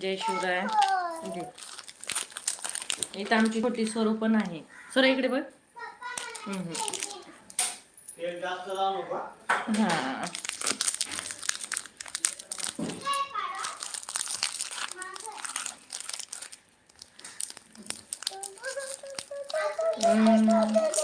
जय शिवराय. इथं. आमची छोटी स्वरू पण आहे. स्वरू इकडे बघ. हा. हम्म.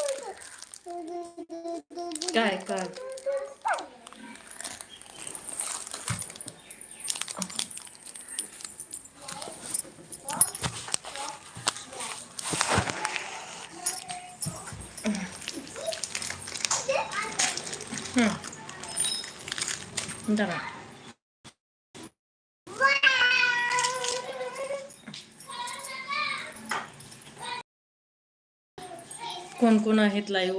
हम्म. कोण कोण आहेत लाईव्ह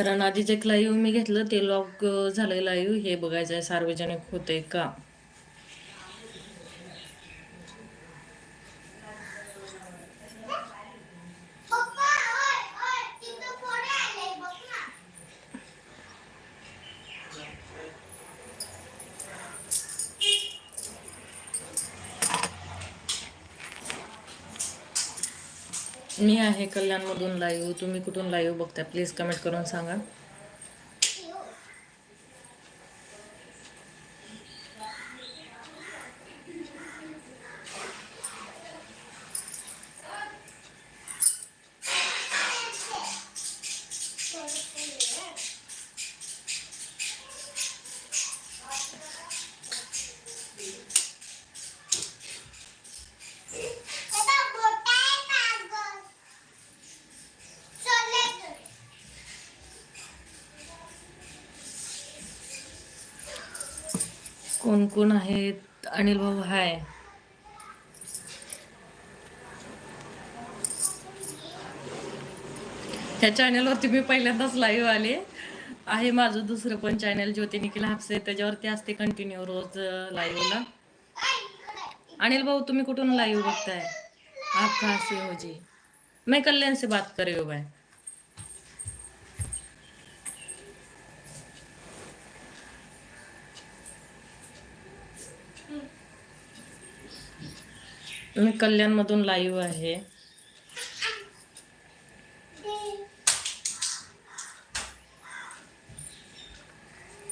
कारण आधी जे लाईव्ह मी घेतलं ते लॉग झालं लाईव्ह. हे बघायचं आहे सार्वजनिक होते का? मी आहे कल्याणमधून लाईव्ह तुम्ही कुठून लाईव्ह बघताय? प्लीज कमेंट करून सांगा. कोण कोण आहेत? अनिल भाऊ हाय. ह्या चॅनलवरती मी पहिल्यांदाच लाईव्ह आले. आहे माझं दुसरं पण चॅनल ज्योती निखिल हापसे. त्याच्यावरती असते कंटिन्यू रोज लाईव्हला अनिल भाऊ तुम्ही कुठून लाईव्ह बघताय? आप कहा से हो जी मैं कल्याण से बात कर रही हूँ भाई मी कल्याणमधून लाईव्ह आहे.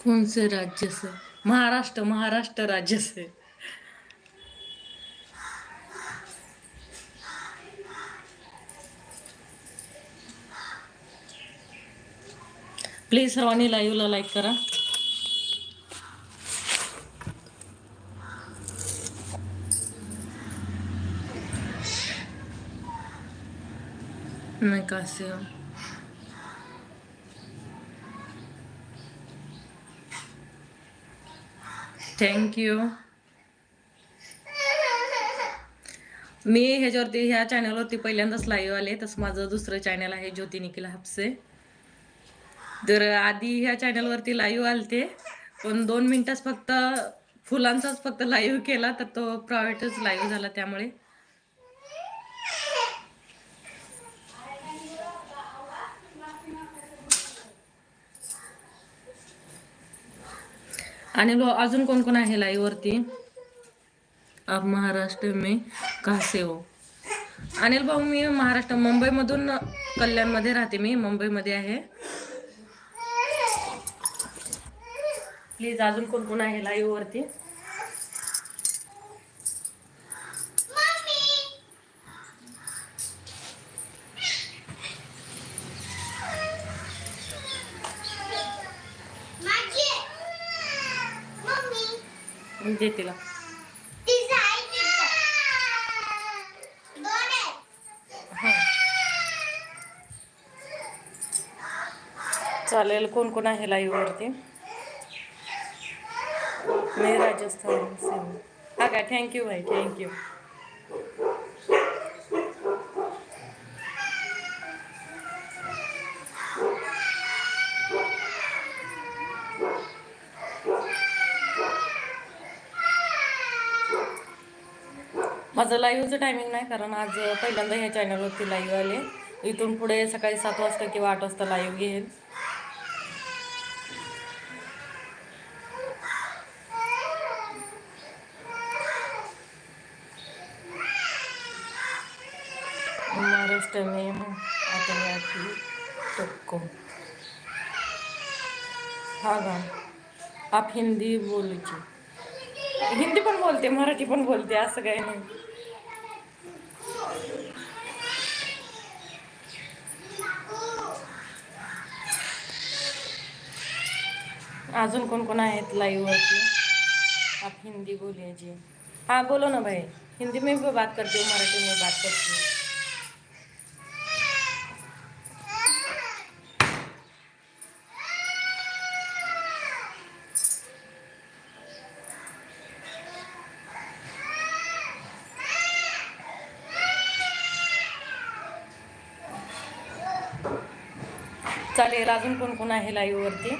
कौन से राज्य से महाराष्ट्र महाराष्ट्र राज्य से प्लीज सर्वांनी लाईव्हला लाईक करा. Me कहाँ से हूँ मी ह्याच्यावरती ह्या चॅनलवरती पहिल्यांदाच लाईव्ह आले तसं माझं दुसरं चॅनल आहे ज्योती निखिल हापसे. तर आधी ह्या चॅनलवरती लाईव्ह आलते पण दोन मिनटाच फक्त फुलांचाच फक्त लाईव्ह केला तर तो प्रायव्हेटच लाईव्ह झाला त्यामुळे. आणि लो- अजून कोण कोण आहे लाईव्ह वरती? आप महाराष्ट्र मे कहाँ हो? अनिल भाऊ मी महाराष्ट्र मुंबईमधून कल्याणमध्ये राहते मी. मुंबईमध्ये आहे. प्लीज अजून कोण कोण आहे लाईव्ह वरती? दे तिला. चालेल कोण कोण आहे लाईववरती मी राजस्थान हा काय थँक्यू भाई. थँक्यू माझं लाईव्हचं टायमिंग नाही कारण आज पहिल्यांदा ह्या चॅनलवरती लाईव्ह आले. इथून पुढे सकाळी सात वाजता किंवा आठ वाजता लाईव्ह घेईन. महाराष्ट्र में आतंकवादी टक्को हा गा आप हिंदी बोलची हिंदी पण बोलते मराठी पण बोलते असं काही नाही. अजून कोण कोण आहेत लाईव्ह वरती? आप हिंदी बोलिए जी. हाँ बोलो ना भाई. हिंदी में भी बात करती हूँ मराठी में बात करती हूँ. चालेल अजून कोण कोण आहे लाईववरती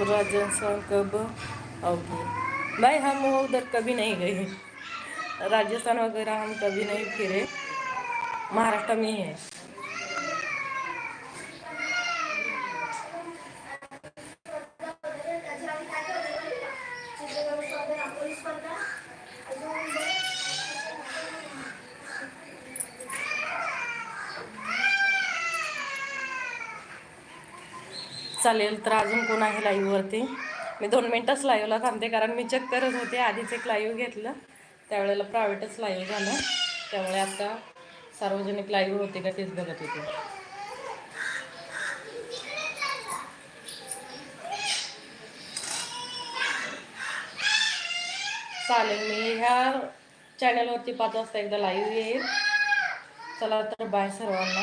राजस्थान कब आओगे भाई हम वो उधर कभी नहीं गए राजस्थान वगैरह हम कभी नहीं फिरे महाराष्ट्र में ही है चालेल तर अजून कोण आहे लाईव्हवरती मी दोन मिनटंच लाईव्हला थांबते कारण मी चेक करत होते आधीच एक लाईव्ह घेतलं. त्यावेळेला प्रायव्हेटच लाईव्ह झालं. त्यामुळे आता सार्वजनिक लाईव्ह होते का तेच बघत होते. चालेल मी ह्या चॅनलवरती पाच वाजता एकदा लाईव्ह येईल. चला तर बाय सर्वांना.